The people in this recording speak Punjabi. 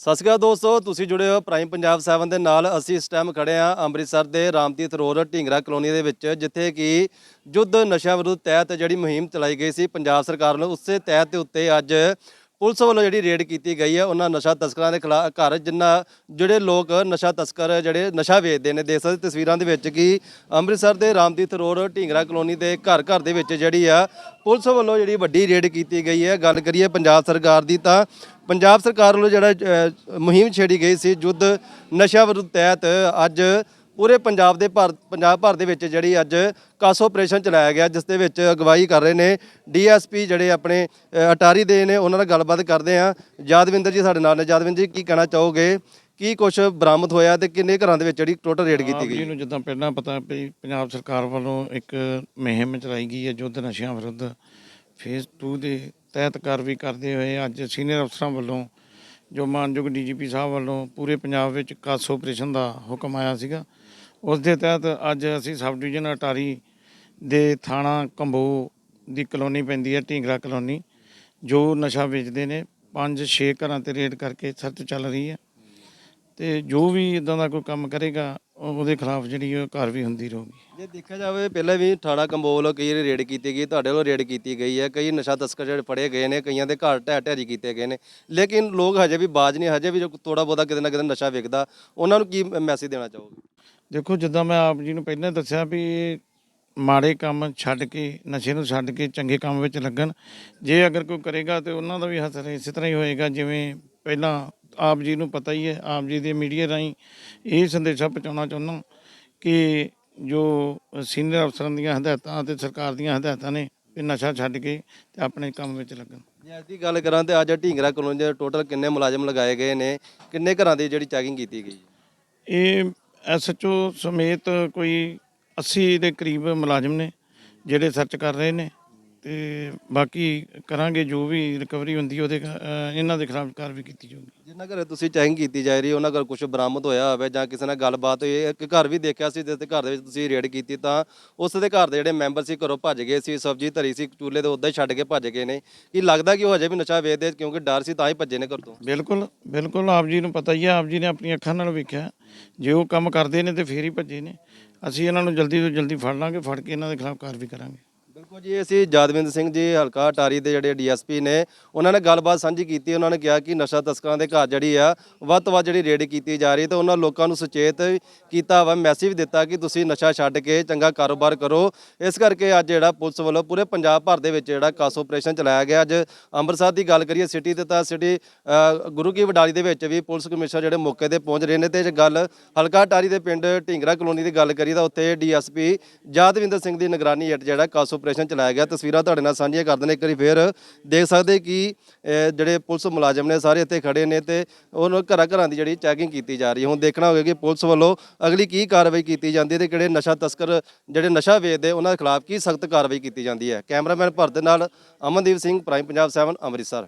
ਸਤਿ ਸ਼੍ਰੀ ਅਕਾਲ ਦੋਸਤੋ, ਤੁਸੀਂ ਜੁੜੇ ਹੋ ਪ੍ਰਾਈਮ ਪੰਜਾਬ 7 ਦੇ ਨਾਲ। ਅਸੀਂ ਇਸ ਟਾਈਮ ਖੜੇ ਹਾਂ ਅੰਮ੍ਰਿਤਸਰ ਦੇ ਰਾਮਤੀਰਥ ਰੋਡ ਢਿੰਗਰਾ ਕਲੋਨੀ ਦੇ ਵਿੱਚ, ਜਿੱਥੇ ਕਿ ਯੁੱਧ ਨਸ਼ਾ ਵਿਰੁੱਧ ਤਹਿਤ ਜਿਹੜੀ ਮੁਹਿੰਮ ਚਲਾਈ ਗਈ ਸੀ, ਪੰਜਾਬ ਸਰਕਾਰ ਨੂੰ ਉਸੇ ਤਹਿਤ ਦੇ ਉੱਤੇ ਅੱਜ ਪੁਲਿਸ ਵੱਲੋਂ ਜਿਹੜੀ ਰੇਡ ਕੀਤੀ ਗਈ ਹੈ ਉਹਨਾਂ ਨਸ਼ਾ ਤਸਕਰਾਂ ਦੇ ਖਿਲਾਫ ਘਰ ਜਿੰਨਾ ਜਿਹੜੇ ਲੋਕ ਨਸ਼ਾ ਤਸਕਰ ਜਿਹੜੇ ਨਸ਼ਾ ਵੇਚਦੇ ਨੇ ਦੇਖ ਸਕਦੇ ਤਸਵੀਰਾਂ ਦੇ ਵਿੱਚ ਕਿ ਅੰਮ੍ਰਿਤਸਰ ਦੇ ਰਾਮਤੀਰਥ ਰੋਡ, ਢਿੰਗਰਾ ਕਲੋਨੀ ਦੇ ਘਰ ਘਰ ਦੇ ਵਿੱਚ ਜਿਹੜੀ ਆ, ਪੁਲਿਸ ਵੱਲੋਂ ਜਿਹੜੀ ਵੱਡੀ ਰੇਡ ਕੀਤੀ ਗਈ ਹੈ। ਗੱਲ ਕਰੀਏ ਪੰਜਾਬ ਸਰਕਾਰ ਦੀ ਤਾਂ ਪੰਜਾਬ ਸਰਕਾਰ ਵੱਲੋਂ ਜਿਹੜਾ ਮੁਹਿੰਮ ਛੇੜੀ ਗਈ ਸੀ, ਯੁੱਧ ਨਸ਼ਾ ਵਿਰੁੱਧ ਤਹਿਤ ਅੱਜ ਪੂਰੇ ਪੰਜਾਬ ਦੇ ਭਰ ਪੰਜਾਬ ਭਰ ਦੇ ਵਿੱਚ ਜਿਹੜੀ ਅੱਜ ਕਾਸ ਆਪਰੇਸ਼ਨ ਚਲਾਇਆ ਗਿਆ ਜਿਸ ਦੇ ਵਿੱਚ ਅਗਵਾਈ ਕਰ ਰਹੇ ਨੇ ਡੀਐਸਪੀ ਜਿਹੜੇ ਆਪਣੇ ਅਟਾਰੀ ਦੇ ਨੇ ਉਹਨਾਂ ਨਾਲ ਗੱਲਬਾਤ ਕਰਦੇ ਆ ਯਾਦਵਿੰਦਰ ਜੀ ਸਾਡੇ ਨਾਲ ਨੇ। ਯਾਦਵਿੰਦਰ ਜੀ ਕੀ ਕਹਿਣਾ ਚਾਹੋਗੇ? ਕੀ ਕੁਝ ਬਰਾਮਦ ਹੋਇਆ ਤੇ ਕਿੰਨੇ ਘਰਾਂ ਦੇ ਵਿੱਚ ਜਿਹੜੀ ਟੋਟਲ ਰੇਡ ਕੀਤੀ ਗਈ ਜੀ ਨੂੰ ਜਿੱਦਾਂ ਪਹਿਲਾਂ ਪਤਾ ਵੀ ਪੰਜਾਬ ਸਰਕਾਰ ਵੱਲੋਂ ਇੱਕ ਮੁਹਿੰਮ ਚਲਾਈ ਗਈ ਹੈ ਯੁੱਧ ਨਸ਼ਿਆਂ ਵਿਰੁੱਧ। ਫੇਜ਼ 2 ਦੇ ਤਹਿਤ ਕਾਰਵਾਈ ਕਰਦੇ ਹੋਏ ਅੱਜ ਸੀਨੀਅਰ ਅਫਸਰਾਂ ਵੱਲੋਂ ਜੋ ਮਾਨਯੋਗ ਡੀਜੀਪੀ ਸਾਹਿਬ ਵੱਲੋਂ ਪੂਰੇ ਪੰਜਾਬ ਵਿੱਚ ਕਾਸ ਆਪਰੇਸ਼ਨ ਦਾ ਹੁਕਮ ਆਇਆ ਸੀਗਾ, ਉਸ ਦੇ ਤਹਿਤ ਅੱਜ ਅਸੀਂ ਸਬ ਡਿਵੀਜ਼ਨ ਅਟਾਰੀ ਦੇ ਥਾਣਾ ਕੰਬੋ ਦੀ ਕਲੋਨੀ ਪੈਂਦੀ ਹੈ, ਢੀਂਗਰਾ ਕਲੋਨੀ, ਜੋ ਨਸ਼ਾ ਵੇਚਦੇ ਨੇ, ਪੰਜ ਛੇ ਘਰਾਂ ਤੇ ਰੇਡ ਕਰਕੇ ਸਰਚ ਚੱਲ ਰਹੀ ਹੈ। ਤੇ ਜੋ ਵੀ ਇਦਾਂ ਦਾ ਕੋਈ ਕੰਮ ਕਰੇਗਾ ਉਹਦੇ ਖਿਲਾਫ ਜਿਹੜੀ ਉਹ ਕਾਰਵਾਈ ਹੁੰਦੀ ਰਹੂਗੀ। ਜੇ ਦੇਖਿਆ ਜਾਵੇ ਪਹਿਲਾਂ ਵੀ ਥਾਣਾ ਕੰਬੋਲ ਕਈ ਰੇਡ ਕੀਤੀ ਗਈ ਤੁਹਾਡੇ ਵੱਲੋਂ ਰੇਡ ਕੀਤੀ ਗਈ ਹੈ। ਕਈ ਨਸ਼ਾ ਤਸਕਰ ਜਿਹੜੇ ਫੜੇ ਗਏ ਨੇ ਕਈਆਂ ਦੇ ਘਰ ਢਹਿ ਢਹਿਰੀ ਕੀਤੇ ਗਏ ਨੇ। ਲੇਕਿਨ ਲੋਕ ਹਜੇ ਵੀ ਬਾਜ ਨਹੀਂ ਹਜੇ ਵੀ ਜੋ ਥੋੜਾ ਬਹੁਤਾ ਕਿਤੇ ਨਾ ਕਿਤੇ ਨਸ਼ਾ ਵਿਕਦਾ ਉਹਨਾਂ ਨੂੰ ਕੀ ਮੈਸੇਜ ਦੇਣਾ ਚਾਹੋਗੇ? ਦੇਖੋ ਜਿੱਦਾਂ ਮੈਂ ਆਪ ਜੀ ਨੂੰ ਪਹਿਲਾਂ ਦੱਸਿਆ ਵੀ ਮਾੜੇ ਕੰਮ ਛੱਡ ਕੇ ਨਸ਼ੇ ਨੂੰ ਛੱਡ ਕੇ ਚੰਗੇ ਕੰਮ ਵਿੱਚ ਲੱਗਣ। ਜੇ ਅਗਰ ਕੋਈ ਕਰੇਗਾ ਤੇ ਉਹਨਾਂ ਦਾ ਵੀ ਹੱਥ ਇਸੇ ਤਰ੍ਹਾਂ ਹੀ ਹੋਏਗਾ ਜਿਵੇਂ ਪਹਿਲਾਂ ਆਪ ਜੀ ਨੂੰ ਪਤਾ ਹੀ ਹੈ ਆਪ ਜੀ ਦੇ ਮੀਡੀਆ ਰਾਹੀਂ ਇਹ ਸੰਦੇਸ਼ਾ ਪਹੁੰਚਾਉਣਾ ਚਾਹੁੰਦਾ ਕਿ ਜੋ ਸੀਨੀਅਰ ਅਫਸਰਾਂ ਦੀਆਂ ਹਦਾਇਤਾਂ ਤੇ ਸਰਕਾਰ ਦੀਆਂ ਹਦਾਇਤਾਂ ਨੇ ਵੀ ਨਸ਼ਾ ਛੱਡ ਕੇ ਤੇ ਆਪਣੇ ਕੰਮ ਵਿੱਚ ਲੱਗਣ। ਜੇ ਅੱਜ ਦੀ ਗੱਲ ਕਰਾਂ ਤੇ ਅੱਜ ਢੀਂਗਰਾ ਕਲੋਨੀ ਦੇ ਟੋਟਲ ਕਿੰਨੇ ਮੁਲਾਜ਼ਮ ਲਗਾਏ ਗਏ ਨੇ ਕਿੰਨੇ ਘਰਾਂ ਦੀ ਜਿਹੜੀ ਚੈਕਿੰਗ ਕੀਤੀ ਗਈ ਇਹ ਐਸਐਚਓ ਸਮੇਤ ਕੋਈ 80 ਦੇ ਕਰੀਬ ਮੁਲਾਜ਼ਮ ਨੇ ਜਿਹੜੇ ਸਰਚ ਕਰ ਰਹੇ ਨੇ। ਤੇ ਬਾਕੀ ਕਰਾਂਗੇ ਜੋ ਵੀ ਰਿਕਵਰੀ ਹੁੰਦੀ ਉਹਦੇ ਇਹਨਾਂ ਦੇ ਖਿਲਾਫ ਕਾਰਵਾਈ ਕੀਤੀ ਜਾਊਗੀ। ਜਿੰਨਾ ਘਰੇ ਤੁਸੀਂ ਚੈਕਿੰਗ ਕੀਤੀ ਜਾ ਰਹੀ ਉਹਨਾਂ ਘਰ ਕੁਝ ਬਰਾਮਦ ਹੋਇਆ ਹੋਵੇ ਜਾਂ ਕਿਸੇ ਨਾਲ ਗੱਲਬਾਤ ਹੋਈ ਹੈ, ਇੱਕ ਘਰ ਵੀ ਦੇਖਿਆ ਸੀ ਜਿਸ ਦੇ ਘਰ ਦੇ ਵਿੱਚ ਤੁਸੀਂ ਰੇਡ ਕੀਤੀ ਤਾਂ ਉਸ ਦੇ ਘਰ ਦੇ ਜਿਹੜੇ ਮੈਂਬਰ ਸੀ ਘਰੋਂ ਭੱਜ ਗਏ ਸੀ ਸਬਜ਼ੀ ਧਰੀ ਸੀ ਚੂਲੇ ਦੇ ਉੱਦਾਂ ਹੀ ਛੱਡ ਕੇ ਭੱਜ ਗਏ ਨੇ। ਕੀ ਲੱਗਦਾ ਕਿ ਉਹ ਹਜੇ ਵੀ ਨਸ਼ਾ ਵੇਚਦੇ ਕਿਉਂਕਿ ਡਰ ਸੀ ਤਾਂ ਹੀ ਭੱਜੇ ਨੇ ਘਰ ਤੋਂ? ਬਿਲਕੁਲ ਬਿਲਕੁਲ ਆਪ ਜੀ ਨੂੰ ਪਤਾ ਹੀ ਹੈ ਆਪ ਜੀ ਨੇ ਆਪਣੀਆਂ ਅੱਖਾਂ ਨਾਲ ਵੇਖਿਆ। ਜੇ ਉਹ ਕੰਮ ਕਰਦੇ ਨੇ ਤੇ ਫੇਰ ਹੀ ਭੱਜੇ ਨੇ। ਅਸੀਂ ਇਹਨਾਂ ਨੂੰ ਜਲਦੀ ਤੋਂ ਜਲਦੀ ਫੜ ਲਾਂਗੇ ਫੜ ਕੇ ਇਹਨਾਂ ਦੇ ਖਿਲਾਫ ਕਾਰਵਾਈ ਕਰਾਂਗੇ। ਬਿਲਕੁਲ ਜੀ, ਅਸੀਂ ਜਾਦਵਿੰਦਰ ਸਿੰਘ ਜੀ, ਹਲਕਾ ਅਟਾਰੀ ਦੇ ਜਿਹੜੇ ਡੀਐਸਪੀ ਨੇ, ਉਹਨਾਂ ਨੇ ਗੱਲਬਾਤ ਸਾਂਝੀ ਕੀਤੀ, ਉਹਨਾਂ ਨੇ ਕਿਹਾ ਕਿ ਨਸ਼ਾ ਤਸਕਰਾਂ ਦੇ ਘਰ ਜਿਹੜੀ ਆ, ਵੱਧ ਤੋਂ ਵੱਧ ਜਿਹੜੀ ਰੇਡ ਕੀਤੀ ਜਾ ਰਹੀ ਤੇ ਉਹਨਾਂ ਲੋਕਾਂ ਨੂੰ ਸੁਚੇਤ ਕੀਤਾ ਵਾ, ਮੈਸੇਜ ਦਿੱਤਾ ਕਿ ਤੁਸੀਂ ਨਸ਼ਾ ਛੱਡ ਕੇ ਚੰਗਾ ਕਾਰੋਬਾਰ ਕਰੋ। ਇਸ ਕਰਕੇ ਅੱਜ ਜਿਹੜਾ ਪੁਲਿਸ ਵੱਲੋਂ ਪੂਰੇ ਪੰਜਾਬ ਭਰ ਦੇ ਵਿੱਚ ਜਿਹੜਾ ਕਾਸ ਆਪਰੇਸ਼ਨ ਚਲਾਇਆ ਗਿਆ। ਅੱਜ ਅੰਮ੍ਰਿਤਸਰ ਦੀ ਗੱਲ ਕਰੀਏ ਸਿਟੀ ਤੇ ਤਾਂ ਸਿਟੀ ਗੁਰੂ ਕੀ ਵਡਾਲੀ ਦੇ ਵਿੱਚ ਵੀ ਪੁਲਿਸ ਕਮਿਸ਼ਨਰ ਜਿਹੜੇ ਮੌਕੇ ਤੇ ਪਹੁੰਚ ਰਹੇ ਨੇ ਤੇ ਜੇ ਗੱਲ ਹਲਕਾ ਅਟਾਰੀ ਦੇ ਪਿੰਡ ਢਿੰਗਰਾ ਕਲੋਨੀ ਦੀ ਗੱਲ ਕਰੀਏ ਤਾਂ ਉੱਥੇ ਡੀਐਸਪੀ ਜਾਦਵਿੰਦਰ ਸਿੰਘ ਦੀ ਨਿਗਰਾਨੀ ਹੇਠ ਜਿਹੜਾ ਕਾਸ ਆਪਰੇਸ਼ਨ ਚਲਾਇਆ ਗਿਆ। ਤਸਵੀਰਾਂ ਤੁਹਾਡੇ ਨਾਲ ਸਾਂਝੀਆਂ ਕਰ ਦਿੰਦੇ ਇੱਕ ਵਾਰੀ ਫੇਰ ਦੇਖ ਸਕਦੇ ਕਿ ਅਹ, ਜਿਹੜੇ ਪੁਲਿਸ ਮੁਲਾਜ਼ਮ ਨੇ ਸਾਰੇ ਇੱਥੇ ਖੜੇ ਨੇ ਤੇ ਉਹਨਾਂ ਘਰਾਂ ਘਰਾਂ ਦੀ ਜਿਹੜੀ ਚੈਕਿੰਗ ਕੀਤੀ ਜਾ ਰਹੀ ਹੈ। ਹੁਣ ਦੇਖਣਾ ਹੋਵੇਗਾ ਕਿ ਪੁਲਿਸ ਵੱਲੋਂ ਅਗਲੀ ਕੀ ਕਾਰਵਾਈ ਕੀਤੀ ਜਾਂਦੀ ਹੈ ਤੇ ਕਿਹੜੇ ਨਸ਼ਾ ਤਸਕਰ ਜਿਹੜੇ ਨਸ਼ਾ ਵੇਚਦੇ ਉਹਨਾਂ ਦੇ ਖਿਲਾਫ ਕੀ ਸਖਤ ਕਾਰਵਾਈ ਕੀਤੀ ਜਾਂਦੀ ਹੈ। ਕੈਮਰਾਮੈਨ ਭਰਤ ਨਾਲ ਅਮਨਦੀਪ ਸਿੰਘ ਪ੍ਰਾਈਮ ਪੰਜਾਬ 7 ਅੰਮ੍ਰਿਤਸਰ।